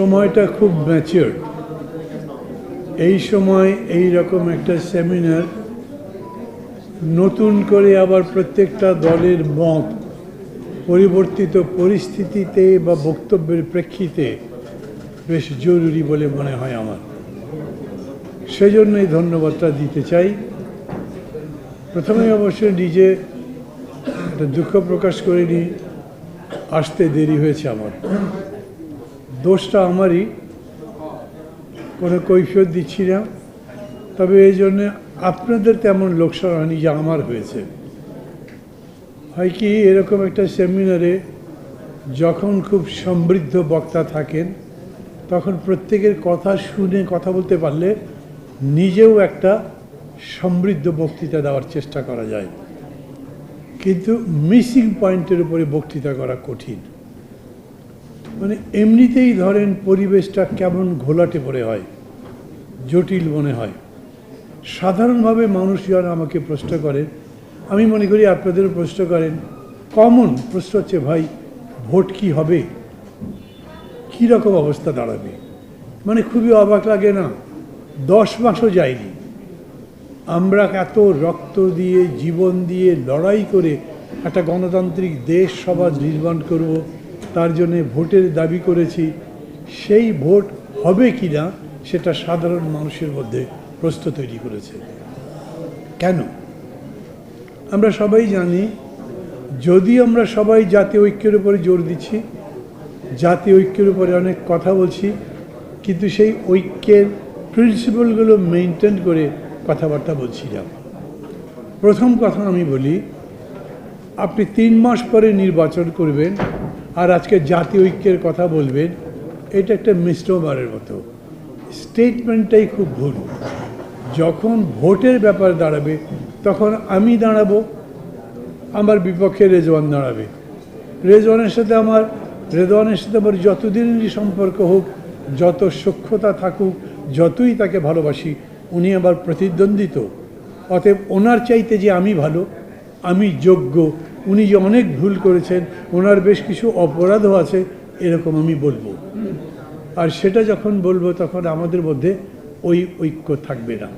সময়টা খুব ম্যাচিওর এই সময় এই রকম একটা সেমিনার নতুন করে আবার প্রত্যেকটা দলের মত, পরিবর্তিত পরিস্থিতিতে বা বক্তব্যের প্রেক্ষিতে বেশ জরুরি বলে মনে হয় আমার। সেজন্যই ধন্যবাদটা দিতে চাই। প্রথমে অবশ্য নিজে দুঃখ প্রকাশ করে করিনি, আসতে দেরি হয়েছে আমার। দোষটা আমারই। কোনো কৈফিয়ত দিচ্ছি না। তবে এই জন্যে আপনাদের তেমন লোকসান হয়নি যে আমার হয়েছে। হয় কি, এরকম একটা সেমিনারে যখন খুব সমৃদ্ধ বক্তা থাকেন, তখন প্রত্যেকের কথা শুনে কথা বলতে পারলে নিজেও একটা সমৃদ্ধ বক্তৃতা দেওয়ার চেষ্টা করা যায়। কিন্তু মিসিং পয়েন্টের উপরে বক্তৃতা করা কঠিন। মানে এমনিতেই ধরেন পরিবেশটা কেমন ঘোলাটে পড়ে হয়, জটিল মনে হয়। সাধারণভাবে মানুষজন আমাকে প্রশ্ন করেন, আমি মনে করি আপনাদেরও প্রশ্ন করেন, কমন প্রশ্ন হচ্ছে, ভাই, ভোট কি হবে? কী রকম অবস্থা দাঁড়াবে? মানে খুবই অবাক লাগে না। দশ মাসও যায়নি। আমরা এত রক্ত দিয়ে, জীবন দিয়ে লড়াই করে একটা গণতান্ত্রিক দেশ সমাজ নির্মাণ করব তার জন্য ভোটের দাবি করেছি, সেই ভোট হবে কি না সেটা সাধারণ মানুষের মধ্যে প্রশ্ন তৈরি করেছে। কেন? আমরা সবাই জানি, যদি আমরা সবাই জাতীয় ঐক্যের উপরে জোর দিচ্ছি জাতীয় ঐক্যের উপরে অনেক কথা বলছি, কিন্তু সেই ঐক্যের প্রিন্সিপালগুলো মেনটেন করে কথাবার্তা বলছি না। প্রথম কথা আমি বলি, আপনি তিন মাস পরে নির্বাচন করবেন আর আজকে জাতীয় ঐক্যের কথা বলবেন, এটা একটা মিশ্রবারের মতো। স্টেটমেন্টটাই খুব ভুল। যখন ভোটের ব্যাপার দাঁড়াবে, তখন আমি দাঁড়াবো, আমার বিপক্ষে রেজওয়ান দাঁড়াবে। রেজওয়ানের সাথে আমার, রেজওয়ানের সাথে আমার যতদিনেরই সম্পর্ক হোক, যত সক্ষতা থাকুক, যতই তাকে ভালোবাসি, উনি আবার প্রতিদ্বন্দ্বিত। অতএব ওনার চাইতে যে আমি ভালো, আমি যোগ্য উনি যে অনেক ভুল করেছেন, ওনার বেশ কিছু অপরাধও আছে, এরকম আমি বলব। আর সেটা যখন বলব, তখন আমাদের মধ্যে ওই ঐক্য থাকবে না।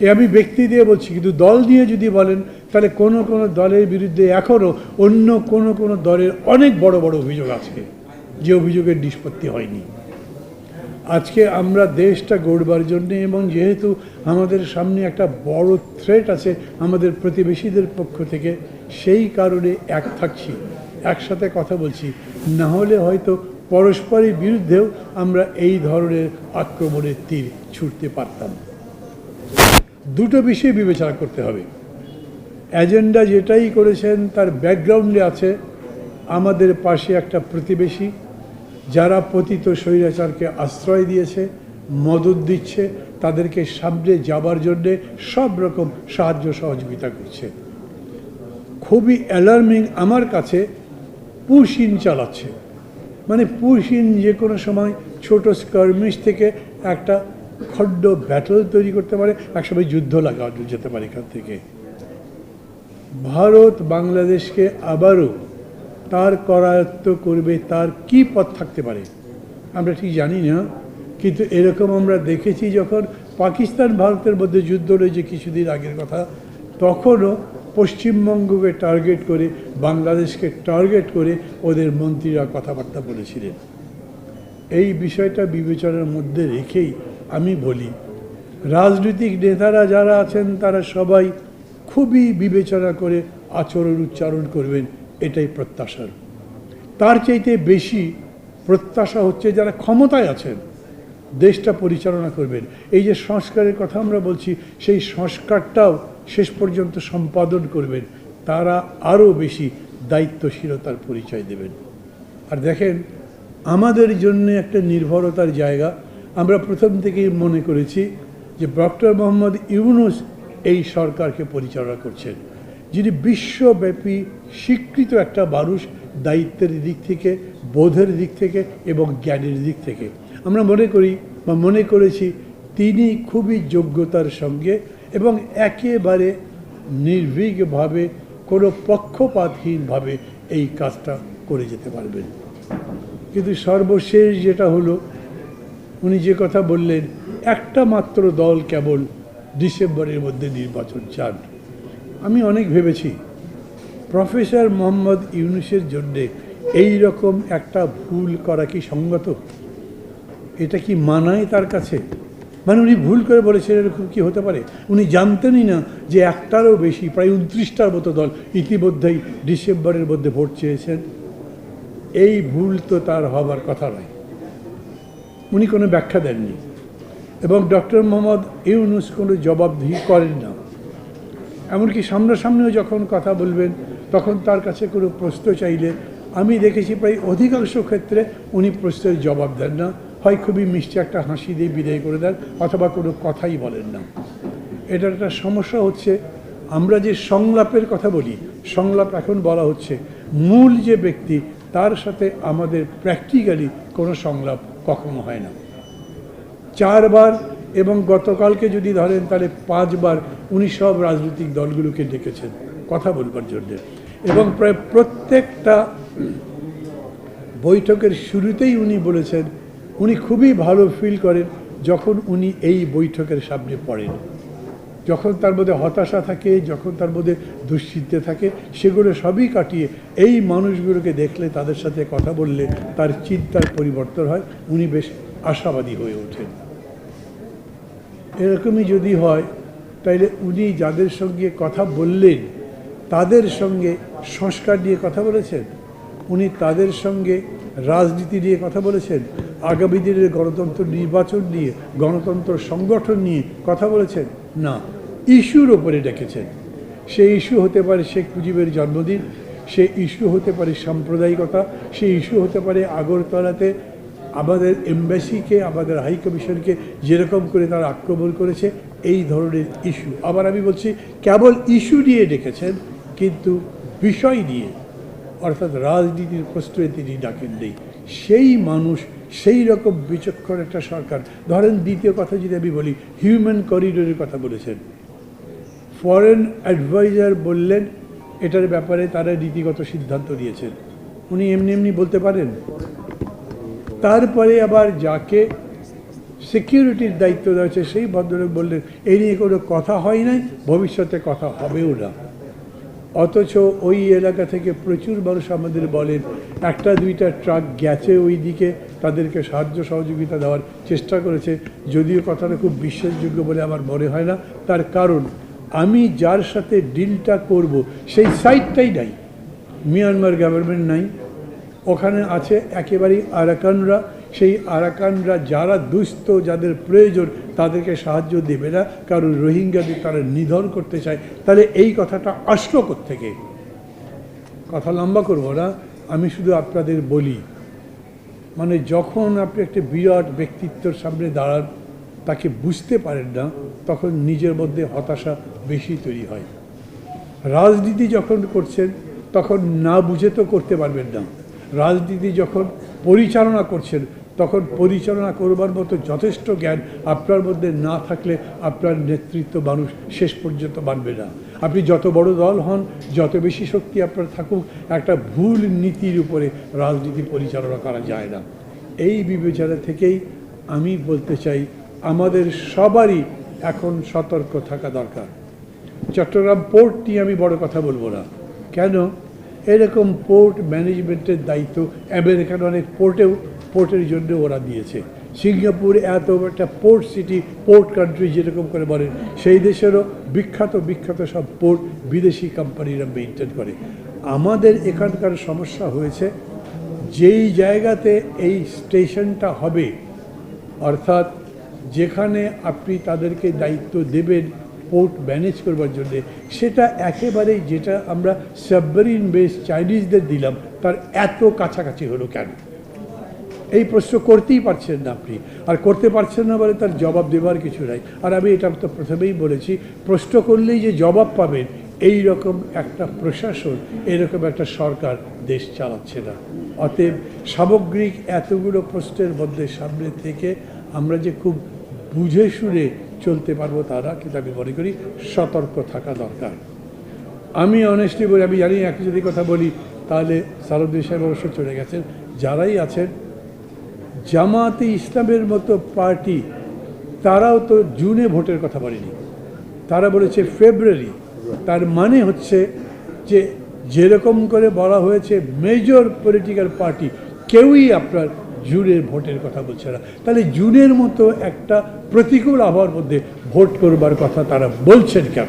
এ আমি ব্যক্তি দিয়ে বলছি, কিন্তু দল দিয়ে যদি বলেন, তাহলে কোনো কোনো দলের বিরুদ্ধে এখনও অন্য কোনো কোনো দলের অনেক বড় বড় অভিযোগ আছে। যে অভিযোগের নিষ্পত্তি হয়নি। আজকে আমরা দেশটা গড়বার জন্যে এবং যেহেতু আমাদের সামনে একটা বড় থ্রেট আছে আমাদের প্রতিবেশীদের পক্ষ থেকে, সেই কারণে এক থাকছি, একসাথে কথা বলছি। না হলে হয়তো পরস্পরের বিরুদ্ধেও আমরা এই ধরনের আক্রমণের তীর ছুটতে পারতাম। দুটো বিষয় বিবেচনা করতে হবে। এজেন্ডা যেটাই করেছেন, তার ব্যাকগ্রাউন্ডে আছে। আমাদের পাশে একটা প্রতিবেশী যারা পতিত স্বৈরাচারকে আশ্রয় দিয়েছে, মদত দিচ্ছে, তাদেরকে সামনে যাবার জন্যে সব রকম সাহায্য সহযোগিতা করছে। খুবই অ্যালার্মিং আমার কাছে পুশিন চালাচ্ছে। মানে পুশিন যে কোনো সময় ছোট স্কার্মিশ থেকে একটা খড্ড ব্যাটল তৈরি করতে পারে, একসময় যুদ্ধ লাগা যেতে পারে এখান থেকে। ভারত বাংলাদেশকে আবারও তার করায়ত্ত করবে, তার কি পথ থাকতে পারে? আমরা ঠিক জানি না, কিন্তু এরকম আমরা দেখেছি যখন পাকিস্তান ভারতের মধ্যে যুদ্ধ রয়েছে কিছুদিন আগের কথা, তখনও পশ্চিমবঙ্গকে টার্গেট করে, বাংলাদেশকে টার্গেট করে ওদের মন্ত্রীরা কথাবার্তা বলেছিলেন। এই বিষয়টা বিবেচনার মধ্যে রেখেই আমি বলি, রাজনৈতিক নেতারা যারা আছেন, তারা সবাই খুবই বিবেচনা করে আচরণ উচ্চারণ করবেন। এটাই প্রত্যাশার তার চাইতে বেশি প্রত্যাশা হচ্ছে যারা ক্ষমতায় আছেন, দেশটা পরিচালনা করবেন। এই যে সংস্কারের কথা আমরা বলছি, সেই সংস্কারটাও শেষ পর্যন্ত সম্পাদন করবেন। তারা আরও বেশি দায়িত্বশীলতার পরিচয় দেবেন। আর দেখেন, আমাদের জন্য একটা নির্ভরতার জায়গা। আমরা প্রথম থেকেই মনে করেছি যে ডক্টর মোহাম্মদ ইউনুস এই সরকারকে পরিচালনা করছেন। যিনি বিশ্বব্যাপী স্বীকৃত একটা মানুষ দায়িত্বের দিক থেকে, বোধের দিক থেকে এবং জ্ঞানের দিক থেকে। আমরা মনে করি বা মনে করেছি তিনি খুবই যোগ্যতার সঙ্গে এবং একেবারে নির্ভীকভাবে, কোনো পক্ষপাতহীনভাবে এই কাজটা করে যেতে পারবেন। কিন্তু সর্বশেষ যেটা হলো, উনি যে কথা বললেন, একটা মাত্র দল কেবল ডিসেম্বরের মধ্যে নির্বাচন চান। আমি অনেক ভেবেছি। প্রফেসর মোহাম্মদ ইউনুসের জন্যে এই রকম একটা ভুল করা কি সঙ্গত? এটা কি মানায় তার কাছে? মানে উনি ভুল করে বলেছেন এরকম কি হতে পারে? উনি জানতেনই না যে একটারও বেশি, প্রায় উনত্রিশটার মতো দল ইতিমধ্যেই ডিসেম্বরের মধ্যে ভোট চেয়েছেন। এই ভুল তো তার হবার কথা নয়। উনি কোনো ব্যাখ্যা দেননি। এবং ডক্টর মোহাম্মদ ইউনুস কোনো জবাবদিহি করেন না। এমনকি সামনাসামনিও যখন কথা বলবেন, তখন তার কাছে কোনো প্রশ্ন চাইলে, আমি দেখেছি প্রায় অধিকাংশ ক্ষেত্রে উনি প্রশ্নের জবাব দেন না। হয় খুবই মিষ্টি একটা হাসি দিয়ে বিদায় করে দেন, অথবা কোনো কথাই বলেন না। এটার একটা সমস্যা হচ্ছে, আমরা যে সংলাপের কথা বলি, সংলাপ এখন বলা হচ্ছে, মূল যে ব্যক্তি, তার সাথে আমাদের প্র্যাকটিক্যালি কোনো সংলাপ কখনো হয় না। চারবার এবং গতকালকে যদি ধরেন তাহলে পাঁচবার উনি সব রাজনৈতিক দলগুলোকে ডেকেছেন, কথা বলবার জন্যে। এবং প্রায় প্রত্যেকটা বৈঠকের শুরুতেই উনি বলেছেন, উনি খুবই ভালো ফিল করেন যখন উনি এই বৈঠকের সামনে পড়েন। যখন তার মধ্যে হতাশা থাকে, যখন তার মধ্যে দুশ্চিন্তে থাকে, সেগুলো সবই কাটিয়ে এই মানুষগুলোকে দেখলে, তাদের সাথে কথা বললে তার চিন্তার পরিবর্তন হয়। উনি বেশ আশাবাদী হয়ে ওঠেন। এরকমই যদি হয়, তাইলে উনি যাদের সঙ্গে কথা বললেন, তাদের সঙ্গে সংস্কার নিয়ে কথা বলেছেন? উনি তাদের সঙ্গে রাজনীতি নিয়ে কথা বলেছেন? আগামী দিনের গণতন্ত্র নির্বাচন নিয়ে, গণতন্ত্র সংগঠন নিয়ে কথা বলেছেন? না। ইস্যুর ওপরে ডেকেছেন। সেই ইস্যু হতে পারে শেখ মুজিবের জন্মদিন, সে ইস্যু হতে পারে সাম্প্রদায়িকতা, সে ইস্যু হতে পারে আগরতলাতে আমাদের এম্বাসিকে, আমাদের হাই কমিশনকে যেরকম করে তারা আক্রমণ করেছে, এই ধরনের ইস্যু আবার আমি বলছি, কেবল ইস্যু নিয়ে ডেকেছেন, কিন্তু বিষয় নিয়ে, অর্থাৎ রাজনীতির প্রশ্রয়ে তিনি ডাকেন নেই। সেই মানুষ, সেই রকম বিচক্ষণ একটা সরকার। ধরেন দ্বিতীয় কথা যদি আমি বলি হিউম্যান করিডোরের কথা বলেছেন। ফরেন অ্যাডভাইজার বললেন, এটার ব্যাপারে তারা নীতিগত সিদ্ধান্ত নিয়েছেন। উনি এমনি এমনি বলতে পারেন? তারপরে আবার যাকে সিকিউরিটির দায়িত্ব হয়েছে সেই ভদ্রলোক বললেন এই নিয়ে কোনো কথা হয় নাই, ভবিষ্যতে কথা হবেও না। অথচ ওই এলাকা থেকে প্রচুর মানুষ আমাদের বলেন, একটা, দুইটা ট্রাক গেছে ওই দিকে, তাদেরকে সাহায্য সহযোগিতা দেওয়ার চেষ্টা করেছে। যদিও কথাটা খুব বিশ্বাসযোগ্য বলে আমার মনে হয় না, তার কারণ আমি যার সাথে ডিলটা করব, সেই সাইটটাই নাই। মিয়ানমার গভর্নমেন্ট নাই ওখানে আছে একেবারেই আরাকানরা। সেই আরাকানরা যারা দুস্থ, যাদের প্রয়োজন তাদেরকে সাহায্য দেবে না। কারণ রোহিঙ্গাদের তারা নিধন করতে চায়। তাহলে এই কথাটা আসলো থেকে কথা লম্বা করব না। আমি শুধু আপনাদের বলি মানে যখন আপনি একটা বিরাট ব্যক্তিত্বর সামনে দাঁড়ান, তাকে বুঝতে পারেন না, তখন নিজের মধ্যে হতাশা বেশি তৈরি হয়। রাজনীতি যখন করছেন, তখন না বুঝে তো করতে পারবেন না। রাজনীতি যখন পরিচালনা করছেন, তখন পরিচালনা করবার মতো যথেষ্ট জ্ঞান আপনার মধ্যে না থাকলে আপনার নেতৃত্ব মানুষ শেষ পর্যন্ত মানবে না। আপনি যত বড় দল হন, যত বেশি শক্তি আপনার থাকুক, একটা ভুল নীতির উপরে রাজনীতি পরিচালনা করা যায় না। এই বিবেচনা থেকেই আমি বলতে চাই, আমাদের সবারই এখন সতর্ক থাকা দরকার। চট্টগ্রাম পোর্ট নিয়ে আমি বড় কথা বলব না। কেন? এরকম পোর্ট ম্যানেজমেন্টের দায়িত্ব আমেরিকান অনেক পোর্টেও পোর্টের জন্য ওরা দিয়েছে। সিঙ্গাপুর এত একটা পোর্ট সিটি পোর্ট কান্ট্রি যেরকম করে বলেন সেই দেশেরও বিখ্যাত বিখ্যাত সব পোর্ট বিদেশি কোম্পানিরা মেনটেন করে। আমাদের এখানকার সমস্যা হয়েছে, যেই জায়গাতে এই স্টেশনটা হবে, অর্থাৎ যেখানে আপনি তাদেরকে দায়িত্ব দেবেন পোর্ট ম্যানেজ করবার জন্যে, সেটা একেবারেই যেটা আমরা সাবমেরিন বেস চাইনিজদের দিলাম, তার এত কাছাকাছি হলো কেন? এই প্রশ্ন করতেই পারছেন না আপনি। আর করতে পারছেন না বলে তার জবাব দেবার কিছু নাই। আর আমি এটা তো প্রথমেই বলেছি, প্রশ্ন করলেই যে জবাব পাবেন, এই রকম একটা প্রশাসন এরকম একটা সরকার দেশ চালাচ্ছে না। অতএব সামগ্রিক এতগুলো প্রশ্নের মধ্যে সামনে থেকে আমরা যে খুব বুঝে শুনে চলতে পারব তারা কিন্তু আমি মনে করি সতর্ক থাকা দরকার। আমি অনেস্টলি বলি, আমি জানি এক যদি কথা বলি, তাহলে সারদ্দি সাহেব অবশ্য চলে গেছেন। যারাই আছেন, জামাতে ইসলামের মতো পার্টি, তারাও তো জুনে ভোটের কথা বলেনি। তারা বলেছে ফেব্রুয়ারি। তার মানে হচ্ছে যে যেরকম করে বলা হয়েছে মেজর পলিটিক্যাল পার্টি কেউই আপনার জুনের ভোটের কথা বলছে না তাহলে জুনের মতো একটা প্রতিকূল আবহাওয়ার মধ্যে ভোট করবার কথা তারা বলছেন কেন?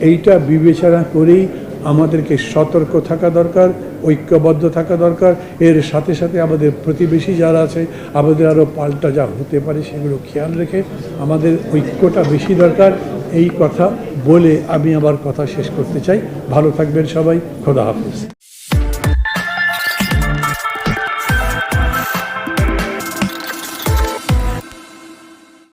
এইটা বিবেচনা করেই আমাদেরকে সতর্ক থাকা দরকার, ঐক্যবদ্ধ থাকা দরকার। এর সাথে সাথে আমাদের প্রতিবেশী যারা আছে, আমাদের আরও পাল্টা যা হতে পারে সেগুলো খেয়াল রেখে আমাদের ঐক্যটা বেশি দরকার। এই কথা বলে আমি আমার কথা শেষ করতে চাই। ভালো থাকবেন সবাই। খোদা হাফিজ।